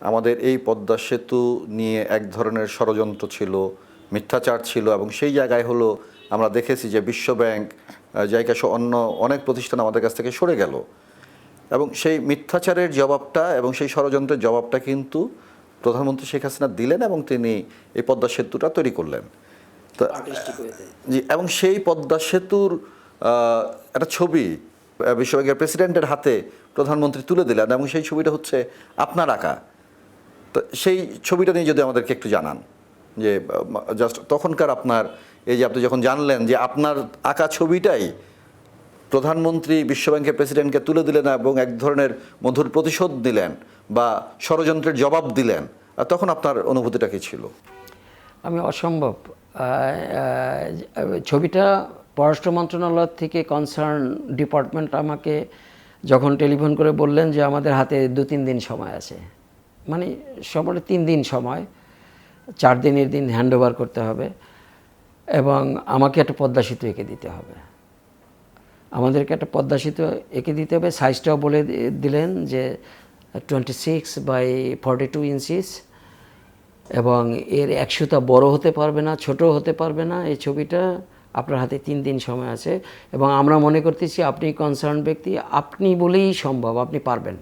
আমাদের এই পদ্মা সেতু নিয়ে এক ধরনের ষড়যন্ত্র ছিল মিথ্যাচার ছিল এবং সেই জায়গায় হলো আমরা দেখেছি যে বিশ্ব ব্যাংক জায়গা সহ অন্য অনেক প্রতিষ্ঠান আমাদের কাছ থেকে সরে গেল। এবং সেই মিথ্যাচারের জবাবটা এবং সেই ষড়যন্ত্রের জবাবটা কিন্তু প্রধানমন্ত্রী শেখ হাসিনা দিলেন এবং তিনি এই পদ্মা সেতুটা তৈরি করলেন। তো জি এবং সেই পদ্মা সেতুর একটা ছবি বিশ্বব্যাংকের প্রেসিডেন্টের হাতে প্রধানমন্ত্রী তুলে দিলেন এবং সেই ছবিটা হচ্ছে আপনার আঁকা। তো সেই ছবিটা নিয়ে যদি আমাদেরকে একটু জানান, যে জাস্ট তখনকার আপনার, এই যে আপনি যখন জানলেন যে আপনার আঁকা ছবিটাই প্রধানমন্ত্রী বিশ্বব্যাংকের প্রেসিডেন্টকে তুলে দিলেন এবং এক ধরনের মধুর প্রতিশোধ দিলেন বা ষড়যন্ত্রের জবাব দিলেন তখন আপনার অনুভূতিটা কি ছিল? আমি অসম্ভব। ছবিটা পররাষ্ট্র মন্ত্রণালয় থেকে কনসার্ন ডিপার্টমেন্ট আমাকে যখন টেলিফোন করে বললেন যে আমাদের হাতে দু তিন দিন সময় আছে। মানে সময় তিন দিন সময়, চার দিনের দিন হ্যান্ড ওভার করতে হবে এবং আমাকে একটা পদ্মা সেতু এঁকে দিতে হবে। আমাদেরকে একটা পদ্মা সেতু এঁকে দিতে হবে। সাইজটাও বলে দিলেন যে twenty six by forty two inches এবং এর একশোটা বড় হতে পারবে না ছোট হতে পারবে না এই ছবিটা। আপনার হাতে তিন দিন সময় আছে এবং আমরা মনে করতেছি আপনি কনসার্ন ব্যক্তি, আপনি বলেই সম্ভব, আপনি পারবেন।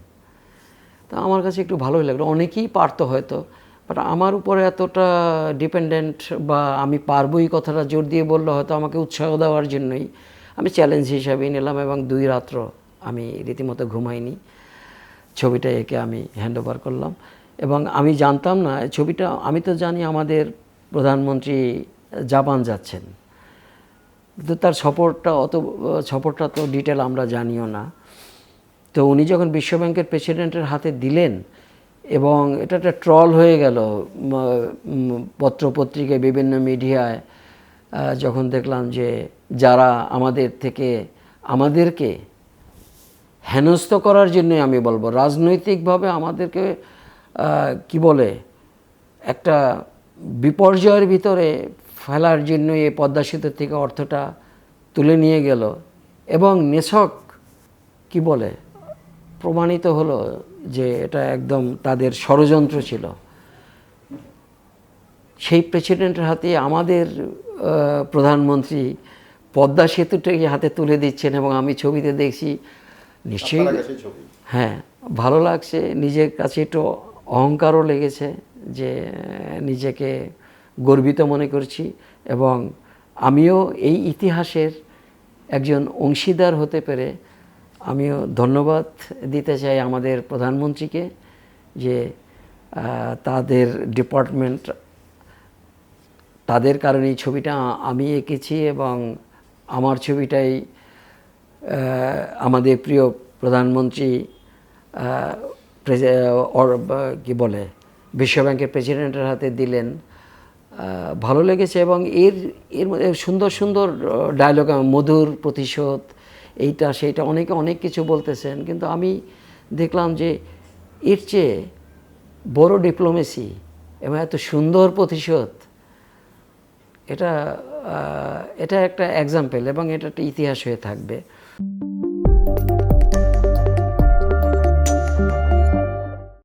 তা আমার কাছে একটু ভালোই লাগল। অনেকেই পারতো হয়তো বাট আমার উপরে এতটা ডিপেন্ডেন্ট বা আমি পারবই কথাটা জোর দিয়ে বলল হয়তো আমাকে উৎসাহ দেওয়ার জন্যই। আমি চ্যালেঞ্জ হিসাবেই নিলাম এবং দুই রাত্র আমি রীতিমতো ঘুমাইনি। ছবিটা একে আমি হ্যান্ড ওভার করলাম। এবং আমি জানতাম না, ছবিটা, আমি তো জানি আমাদের প্রধানমন্ত্রী জাপান যাচ্ছেন। তার সফরটা অত সফরটা তো ডিটেল আমরা জানিও না। তো উনি যখন বিশ্বব্যাংকের প্রেসিডেন্টের হাতে দিলেন এবং এটা একটা ট্রল হয়ে গেল পত্রপত্রিকায়, বিভিন্ন মিডিয়ায় যখন দেখলাম যে যারা আমাদের থেকে, আমাদেরকে হেনস্থ করার জন্যই আমি বলব, রাজনৈতিকভাবে আমাদেরকে কি বলে, একটা বিপর্যয়ের ভিতরে ফেলার জন্য এই পদ্মা সেতু থেকে অর্থটা তুলে নিয়ে গেল এবং নেশক, কি বলে প্রমাণিত হলো যে এটা একদম তাদের ষড়যন্ত্র ছিল। সেই প্রেসিডেন্টের হাতে আমাদের প্রধানমন্ত্রী পদ্মা সেতুটাকে হাতে তুলে দিচ্ছেন এবং আমি ছবিতে দেখছি নিশ্চয়ই হ্যাঁ ভালো লাগছে। নিজের কাছে একটু অহংকারও লেগেছে যে নিজেকে গর্বিত মনে করছি এবং আমিও এই ইতিহাসের একজন অংশীদার হতে পেরে আমিও ধন্যবাদ দিতে চাই আমাদের প্রধানমন্ত্রীকে যে তাদের ডিপার্টমেন্ট তাদের কারণে এই ছবিটা আমি এঁকেছি এবং আমার ছবিটাই আমাদের প্রিয় প্রধানমন্ত্রী কি বলে বিশ্বব্যাংকের প্রেসিডেন্টের হাতে দিলেন। ভালো লেগেছে এবং এর এর মধ্যে সুন্দর সুন্দর ডায়লগ মধুর প্রতিশোধ, এইটা, সেইটা অনেকে অনেক কিছু বলতেছেন, কিন্তু আমি দেখলাম যে এর চেয়ে বড় ডিপ্লোমেসি এবং এত সুন্দর প্রতিশোধ, এটা এটা একটা এক্সাম্পল এবং এটা একটা ইতিহাস হয়ে থাকবে।